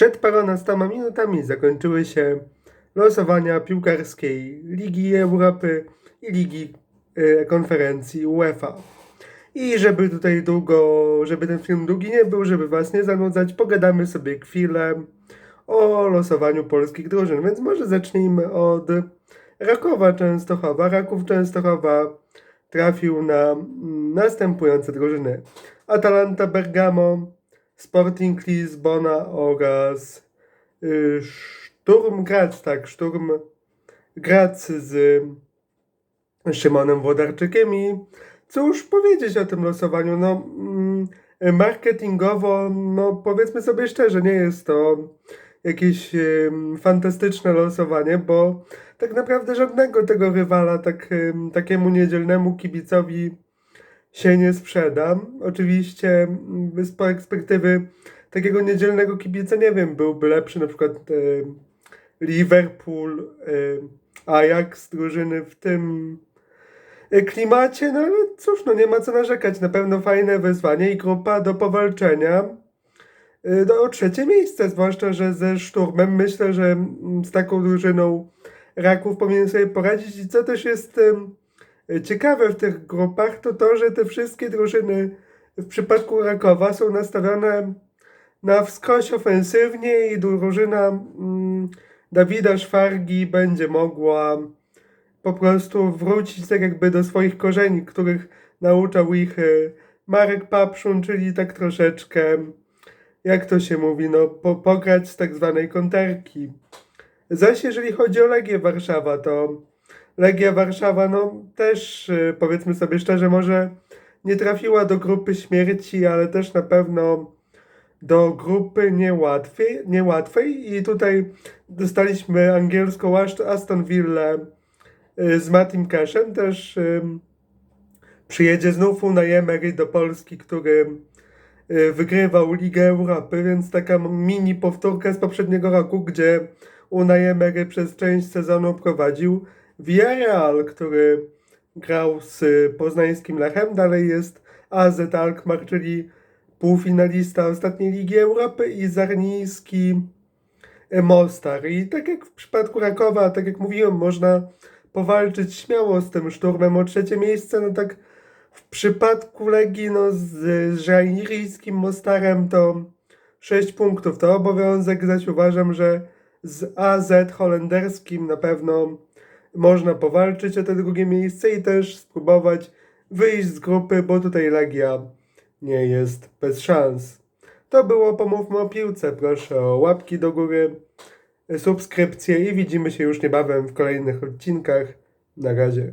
Przed paronastoma minutami zakończyły się losowania piłkarskiej Ligi Europy i Ligi e, Konferencji UEFA. I żeby tutaj długo, żeby ten film długi nie był, żeby was nie zanudzać, pogadamy sobie chwilę o losowaniu polskich drużyn. Więc może zacznijmy od Rakowa Częstochowa. Raków Częstochowa trafił na mm, następujące drużyny. Atalanta Bergamo, Sporting Lizbona oraz y, Szturm Graz, tak, Szturm Graz z Szymonem Włodarczykiem i cóż powiedzieć o tym losowaniu, no mm, marketingowo, no powiedzmy sobie szczerze, nie jest to jakieś em, fantastyczne losowanie, bo tak naprawdę żadnego tego rywala tak, em, takiemu niedzielnemu kibicowi się nie sprzeda. Oczywiście mm, z perspektywy takiego niedzielnego kibica, nie wiem, byłby lepszy na przykład em, Liverpool, em, Ajax, drużyny w tym e, klimacie, no ale cóż, no nie ma co narzekać, na pewno fajne wyzwanie i grupa do powalczenia y, do, o trzecie miejsce, zwłaszcza, że ze Szturmem myślę, że mm, z taką drużyną Raków powinien sobie poradzić. I co też jest ciekawe w tych grupach, to to, że te wszystkie drużyny w przypadku Rakowa są nastawione na wskroś ofensywnie i drużyna mm, Dawida Szwargi będzie mogła po prostu wrócić tak jakby do swoich korzeni, których nauczał ich e, Marek Papszun, czyli tak troszeczkę, jak to się mówi, no po, pograć z tak zwanej konterki. Zaś jeżeli chodzi o Legię Warszawa, to Legia Warszawa, no też e, powiedzmy sobie szczerze, może nie trafiła do grupy śmierci, ale też na pewno do grupy niełatwej, niełatwej. I tutaj dostaliśmy angielską Ast- Aston Villa y, z Matim Cashem, też ym, przyjedzie znów Unai Emery do Polski, który y, wygrywał Ligę Europy, więc taka mini powtórka z poprzedniego roku, gdzie Unai Emery przez część sezonu prowadził Villarreal, który grał z poznańskim Lechem, dalej jest AZ Alkmaar, czyli półfinalista ostatniej Ligi Europy i Zarnijski e, Mostar. I tak jak w przypadku Rakowa, tak jak mówiłem, można powalczyć śmiało z tym szturmem o trzecie miejsce, no tak w przypadku Legii no, z, Żajryjskim Mostarem to 6 punktów to obowiązek, zaś uważam, że z AZ holenderskim na pewno można powalczyć o te drugie miejsce i też spróbować wyjść z grupy, bo tutaj Legia nie jest bez szans. To było Pomówmy o piłce. Proszę o łapki do góry, subskrypcje i widzimy się już niebawem w kolejnych odcinkach. Na razie.